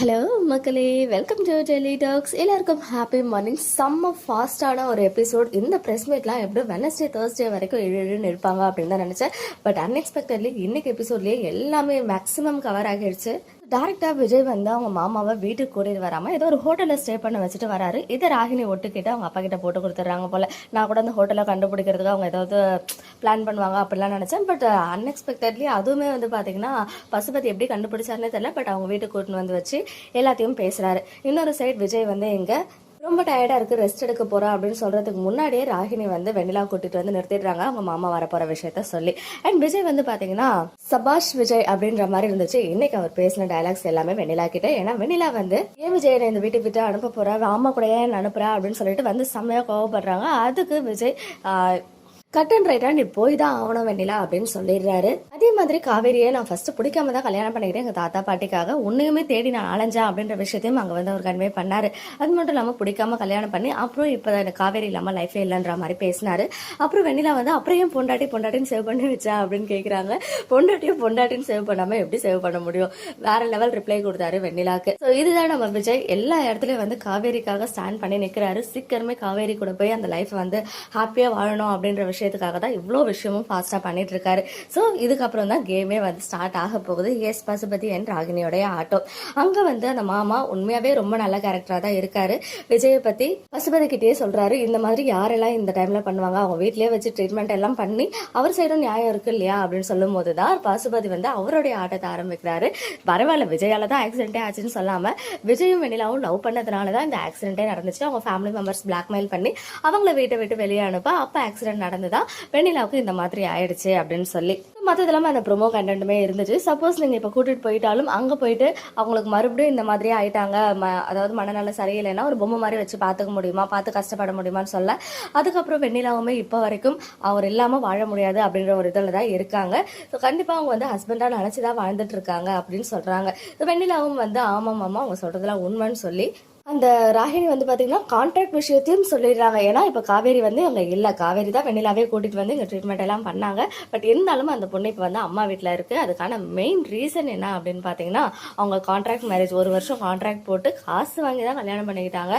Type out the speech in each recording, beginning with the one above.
Hello மக்களே. Welcome to Tele Talks எல்லாருக்கும் happy morning செம்ம ஃபாஸ்டான ஒரு எபிசோட் இந்த ப்ரெஸ் மீட்லாம் எப்படி வெனஸ்டே தேர்ஸ்டே வரைக்கும் எழுன்னு இருப்பாங்க அப்படின்னு தான் நினச்சேன். பட் அன்எக்ஸ்பெக்டட்லி இன்னைக்கு எபிசோட்லேயே எல்லாமே மேக்ஸிமம் கவர் ஆகிடுச்சு டேரக்டாக விஜய் வந்து அவங்க மாமாவை வீட்டுக்கு கூட்டிட்டு வராமல் ஏதோ ஒரு ஹோட்டலில் ஸ்டே பண்ண வச்சுட்டு வராரு. இதை ராகினி ஒட்டுக்கிட்டு அவங்க அப்பா கிட்ட போட்டு கொடுத்துட்றாங்க போல. நான் கூட அந்த ஹோட்டலை கண்டுபிடிக்கிறதுக்கு அவங்க ஏதாவது பிளான் பண்ணுவாங்க அப்படிலாம் நினச்சேன். பட் அன்எக்ஸ்பெக்டட்லி அதுவுமே வந்து பார்த்தீங்கன்னா பசுபதி எப்படி கண்டுபிடிச்சாருன்னே தெரியல. பட் அவங்க வீட்டுக்கு கூட்டின்னு வந்து வச்சு எல்லாத்தையும் பேசுகிறாரு இன்னொரு சைடு விஜய் வந்து இங்கே ரொம்ப டயர்டா இருக்கு ரெஸ்ட் எடுக்க போறா அப்படின்னு சொல்றதுக்கு முன்னாடியே ராகினி வந்து வெண்ணிலா கூட்டிட்டு வந்து நிறுத்திடுறாங்க. அவங்க மாமா வர போற விஷயத்த சொல்லி. அண்ட் விஜய் வந்து பாத்தீங்கன்னா சபாஷ் விஜய் அப்படின்ற மாதிரி இருந்துச்சு. இன்னைக்கு அவர் பேசின டயலாக்ஸ் எல்லாமே வெண்ணிலா கிட்ட. ஏன்னா வெண்ணிலா வந்து ஏன் விஜய் இந்த வீட்டுக்கு விட்டு அனுப்ப போறா? மாமா கூட ஏன் அனுப்புறா? அப்படின்னு சொல்லிட்டு வந்து செம்மையா கோவப்படுறாங்க. அதுக்கு விஜய் கட் அண்ட் ரைட்டா நீ போய் தான் ஆகணும் வெண்ணிலா அப்படின்னு சொல்லிடுறாரு. அதே மாதிரி காவேரியை நான் ஃபர்ஸ்ட் பிடிக்காம தான் கல்யாணம் பண்ணிக்கிட்டேன் எங்க தாத்தா பாட்டிக்காக உன்னையுமே தேடி நான் அலைஞ்சேன் அப்படின்ற விஷயத்தையும் அங்க வந்து அவர் கன்வே பண்ணாரு. அது மட்டும் இல்லாம பிடிக்காம கல்யாணம் பண்ணி அப்புறம் இப்போ எனக்கு காவேரி இல்லாம லைஃபே இல்லைன்ற மாதிரி பேசினாரு. அப்புறம் வெண்ணிலா வந்து அப்புறம் ஏன் பொண்டாட்டி பொண்டாட்டின்னு சேவ் பண்ணி வச்சா அப்படின்னு கேட்குறாங்க பொண்டாட்டியும் பொண்டாட்டின்னு சேவ் பண்ணாம எப்படி சேவ் பண்ண முடியும்? வேற லெவல் ரிப்ளை கொடுத்தாரு வெண்ணிலாக்கு. ஸோ இதுதான் நம்ம விஜய். எல்லா இடத்துலயும் வந்து காவேரிக்காக ஸ்டாண்ட் பண்ணி நிற்கிறாரு சீக்கிரமே காவேரி கூட போய் அந்த லைஃப் வந்து ஹாப்பியா வாழணும் அப்படின்ற விஷயம் விஷயத்துக்காக தான் இவ்வளோ விஷயமும் ஃபாஸ்ட்டாக பண்ணிட்டு இருக்காரு ஸோ இதுக்கப்புறம் தான் கேமே வந்து ஸ்டார்ட் ஆக போகுது. எஸ் பசுபதி அண்ட் ராகினியோடைய ஆட்டோ. அங்கே வந்து அந்த மாமா உண்மையாகவே ரொம்ப நல்ல கேரக்டராக தான் இருக்காரு. விஜயை பற்றி பசுபதி கிட்டே சொல்கிறாரு இந்த மாதிரி யாரெல்லாம் இந்த டைமில் பண்ணுவாங்க? அவங்க வீட்லேயே வச்சு ட்ரீட்மெண்ட் எல்லாம் பண்ணி அவர் சைடும் நியாயம் இருக்கு இல்லையா? அப்படின்னு சொல்லும் போது தான் பசுபதி வந்து அவருடைய ஆட்டத்தை ஆரம்பிக்கிறாரு. பரவாயில்ல விஜயால தான் ஆக்சிடென்டே ஆச்சுன்னு சொல்லாமல் விஜயும் வெண்ணிலாவும் லவ் பண்ணதுனால தான் இந்த ஆக்சிடென்ட்டே நடந்துச்சு. அவங்க ஃபேமிலி மெம்பர்ஸ் பிளாக்மெயில் பண்ணி அவங்கள வீட்டை விட்டு வெளியே அனுப்ப அப்போ ஆக்சிடென்ட் தான் வெண்ணிலாவுக்கு இந்த மாதிரி ஆயிடுச்சு அப்படின்னு சொல்லி. மற்றது இல்லாமல் அந்த ப்ரொமோ கண்டென்ட்டுமே இருந்துச்சு. சப்போஸ் நீங்கள் இப்போ கூட்டிகிட்டு போயிட்டாலும் அங்கே போயிட்டு அவங்களுக்கு மறுபடியும் இந்த மாதிரியே ஆயிட்டாங்க. ம- அதாவது மனநல சரியில்லைன்னா ஒரு பொம்மை மாதிரி வச்சு பார்த்துக்க முடியுமா? பார்த்து கஷ்டப்பட முடியுமான்னு சொல்ல. அதுக்கப்புறம் வெண்ணிலாவுமே இப்போ வரைக்கும் அவர் இல்லாமல் வாழ முடியாது அப்படின்ற ஒரு இதில் தான் இருக்காங்க. ஸோ கண்டிப்பாக அவங்க வந்து ஹஸ்பண்டாக நினச்சி தான் வாழ்ந்துட்டு இருக்காங்க அப்படின்னு சொல்கிறாங்க வெண்ணிலாவும் வந்து ஆமாம் ஆமாம் அவங்க சொல்கிறதுலாம் உண்மைன்னு சொல்லி அந்த ராகினி வந்து பார்த்தீங்கன்னா கான்ட்ராக்ட் விஷயத்தையும் சொல்லிடுறாங்க. ஏன்னா இப்போ காவேரி வந்து அங்கே இல்லை. காவேரி தான் வெண்ணிலாவே கூட்டிகிட்டு வந்து இங்கே ட்ரீட்மெண்ட் எல்லாம் பண்ணாங்க. பட் இருந்தாலும் அந்த பொண்ணு இப்போ வந்து அம்மா வீட்டில் இருக்குது அதுக்கான மெயின் ரீசன் என்ன அப்படின்னு பார்த்தீங்கன்னா அவங்க கான்ட்ராக்ட் மேரேஜ் ஒரு வருஷம் கான்ட்ராக்ட் போட்டு காசு வாங்கி தான் கல்யாணம் பண்ணிக்கிட்டாங்க.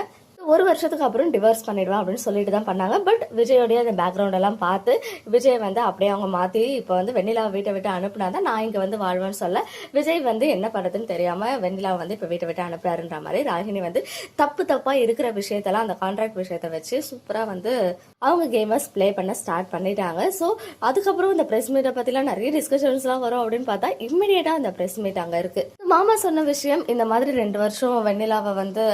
ஒரு வருஷத்துக்கு அப்புறம் டிவோர்ஸ் பண்ணிடுவேன் அப்படின்னு சொல்லிட்டு தான் பண்ணாங்க. பட் விஜயோடைய அந்த பேக்ரவுண்ட் எல்லாம் பார்த்து விஜய் வந்து அப்படியே அவங்க மாத்தி இப்போ வந்து வெண்ணிலா வீட்டை விட்டு அனுப்புனா தான் நான் இங்க வந்து வாழ்வேன்னு சொல்ல விஜய் வந்து என்ன பண்ணுறதுன்னு தெரியாம வெண்ணிலா வந்து இப்போ வீட்டை விட்டு அனுப்புறாருன்ற மாதிரி ராகினி வந்து தப்பு தப்பா இருக்கிற விஷயத்தெல்லாம் அந்த கான்ட்ராக்ட் விஷயத்த வச்சு சூப்பரா வந்து அவங்க கேமர்ஸ் ப்ளே பண்ண ஸ்டார்ட் பண்ணிட்டாங்க. ஸோ அதுக்கப்புறம் இந்த பிரஸ் மீட்டை பத்திலாம் நிறைய டிஸ்கஷன்ஸ்லாம் வரும் அப்படின்னு பார்த்தா இம்மிடியேட்டா அந்த பிரஸ் மீட் அங்க இருக்கு. மாமா சொன்ன விஷயம் இந்த மாதிரி ரெண்டு வருஷம் வெண்ணிலாவை வந்து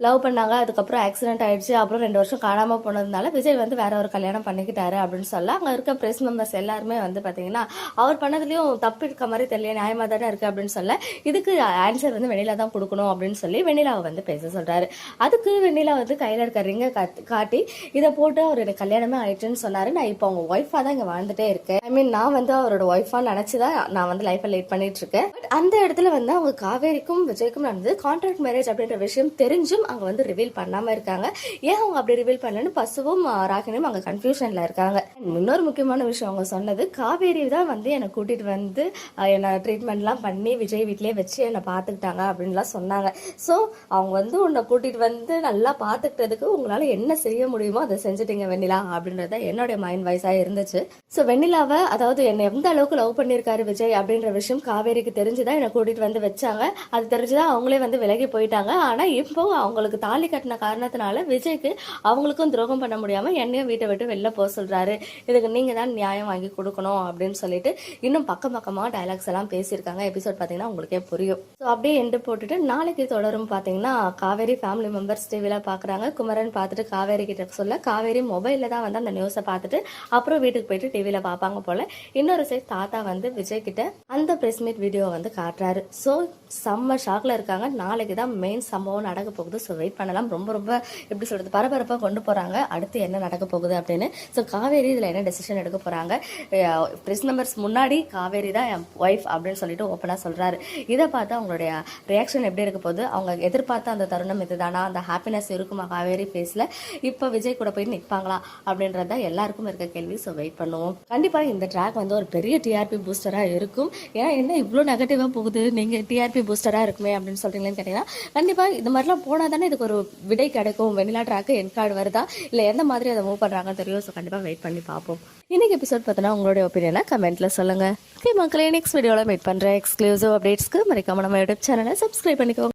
லவ் பண்ணாங்க அதுக்கப்புறம் ஆக்சிடென்ட் ஆயிடுச்சு அப்புறம் ரெண்டு வருஷம் காணாம போனதுனால விஜய் வந்து வேற ஒரு கல்யாணம் பண்ணிக்கிட்டாரு அப்படின்னு சொல்ல அங்க இருக்க பிரஸ் மெம்பர்ஸ் எல்லாருமே வந்து பாத்தீங்கன்னா அவர் பண்ணதுலயும் தப்பு இருக்க மாதிரி தெரியல நியாயமா தானே இருக்கு அப்படின்னு சொல்ல இதுக்கு ஆன்சர் வந்து வெண்ணிலா தான் கொடுக்கணும் அப்படின்னு சொல்லி வெண்ணிலாவை வந்து பேச சொல்றாரு. அதுக்கு வெண்ணிலா வந்து கையில இருக்க ரிங்க காட்டி இதை போட்டு அவர் எனக்கு கல்யாணமே ஆயிடுச்சுன்னு சொன்னாரு. நான் இப்போ அவங்க ஒய்ஃபா தான் இங்க வாழ்ந்துட்டே இருக்கேன். ஐ மீன் நான் வந்து அவரோட ஒய்ஃபா நினைச்சுதான் நான் வந்து லைஃப்பை லேட் பண்ணிட்டு இருக்கேன். பட் அந்த இடத்துல வந்து அவங்க காவேரிக்கும் விஜய்க்கும் நடந்தது கான்ட்ராக்ட் மேரேஜ் அப்படின்ற விஷயம் தெரிஞ்சும் அங்கே வந்து ரிவீல் பண்ணாமல் இருக்காங்க. ஏன் அவங்க அப்படி ரிவீல் பண்ணலன்னு பசுவும் ராகினியும் அங்கே கன்ஃபியூஷனில் இருக்காங்க. இன்னொரு முக்கியமான விஷயம் அவங்க சொன்னது காவேரி தான் வந்து என்னை கூட்டிகிட்டு வந்து என்னை ட்ரீட்மெண்ட்லாம் பண்ணி விஜய் வீட்லேயே வச்சு என்னை பார்த்துக்கிட்டாங்க அப்படின்லாம் சொன்னாங்க. ஸோ அவங்க வந்து உன்னை கூட்டிகிட்டு வந்து நல்லா பார்த்துக்கிட்டதுக்கு உங்களால் என்ன செய்ய முடியுமோ அதை செஞ்சுட்டீங்க வெண்ணிலா அப்படின்றத என்னுடைய மைண்ட் வைஸாக இருந்துச்சு. ஸோ வெண்ணிலாவை அதாவது என்னை எந்த அளவுக்கு லவ் பண்ணியிருக்காரு விஜய் அப்படின்ற விஷயம் காவேரிக்கு தெரிஞ்சுதான் என்னை கூட்டிகிட்டு வந்து வச்சாங்க. அது தெரிஞ்சுதான் அவங்களே வந்து விலகி போயிட்டாங்க. ஆனால் இப்போ அவங்களுக்கு தாலி கட்டின காரணத்தினால விஜய்க்கு அவங்களுக்கும் துரோகம் பண்ண முடியாமல் என்னையும் வீட்டை விட்டு வெளில போக சொல்கிறாரு இதுக்கு நீங்கள் தான் நியாயம் வாங்கி கொடுக்கணும் அப்படின்னு சொல்லிட்டு இன்னும் பக்கம் பக்கமாக டைலாக்ஸ் எல்லாம் பேசியிருக்காங்க. எபிசோட் பார்த்தீங்கன்னா உங்களுக்கே புரியும். ஸோ அப்படியே எண்டு போட்டுட்டு நாளைக்கு தொடரும் பார்த்தீங்கன்னா காவேரி ஃபேமிலி மெம்பர்ஸ் டிவியில் பார்க்குறாங்க குமரன் பார்த்துட்டு காவேரி கிட்ட சொல்ல காவேரி மொபைலில் தான் வந்து அந்த நியூஸை பார்த்துட்டு அப்புறம் வீட்டுக்கு போயிட்டு டிவியில் பார்ப்பாங்க போல. இன்னொரு சைட் தாத்தா வந்து விஜய் கிட்ட அந்த பிரஸ் மீட் வீடியோ வந்து காட்டுறாரு. ஸோ செம்ம ஷாக்ல இருக்காங்க. நாளைக்கு தான் மெயின் சம்பவம் நடக்க போகுது. ஸோ வெயிட் பண்ணலாம் ரொம்ப ரொம்ப எப்படி சொல்கிறது பரபரப்பாக கொண்டு போகிறாங்க அடுத்து என்ன நடக்க போகுது அப்படின்னு. ஸோ காவேரி இதில் என்ன டெசிஷன் எடுக்க போகிறாங்க ப்ரெஸ் மெம்பர்ஸ் முன்னாடி காவேரி தான் என் ஒய்ஃப் அப்படின்னு சொல்லிட்டு ஓப்பனாக சொல்கிறாரு இதை பார்த்து அவங்களுடைய ரியாக்ஷன் எப்படி இருக்க போகுது? அவங்க எதிர்பார்த்த அந்த தருணம் இதுதானா? அந்த ஹாப்பினஸ் இருக்குமா காவேரி ஃபேஸில் இப்போ விஜய் கூட போய் நிற்பாங்களா அப்படின்றத எல்லாருக்கும் இருக்க கேள்வி. ஸோ வெயிட் பண்ணுவோம். கண்டிப்பாக இந்த ட்ராக் வந்து ஒரு பெரிய டிஆர்பி பூஸ்டராக இருக்கும். ஏன்னா என்ன இவ்வளோ நெகட்டிவாக போகுது? நீங்கள் டிஆர்பி பூஸ்டராக இருக்குமே அப்படின்னு சொல்கிறீங்களேன்னு கேட்டிங்கன்னா கண்டிப்பாக இந்த மாதிரிலாம் போனால் தானே இதுக்கு ஒரு விடை கிடைக்கும்? வெண்ணிலா ட்ராக்கு என் கார்டு வருதா? இல்லை எந்த மாதிரி அதை மூவ் பண்ணுறாங்கன்னு தெரியும் ஸோ கண்டிப்பாக வெயிட் பண்ணி பார்ப்போம். இன்னைக்கு எபிசோட் பார்த்தோன்னா உங்களுடைய ஒப்பீனியனை கமெண்ட்ல சொல்லுங்கள் ஓகே மக்களே நெக்ஸ்ட் வீடியோவில் மீட் பண்ணுறேன் எக்ஸ்க்ளூசிவ் அப்டேட்ஸ்க்கு மறக்காம நம்ம யூடியூப் சேனலை சப்ஸ்கிரைப் பண்ணிக்கோங்க.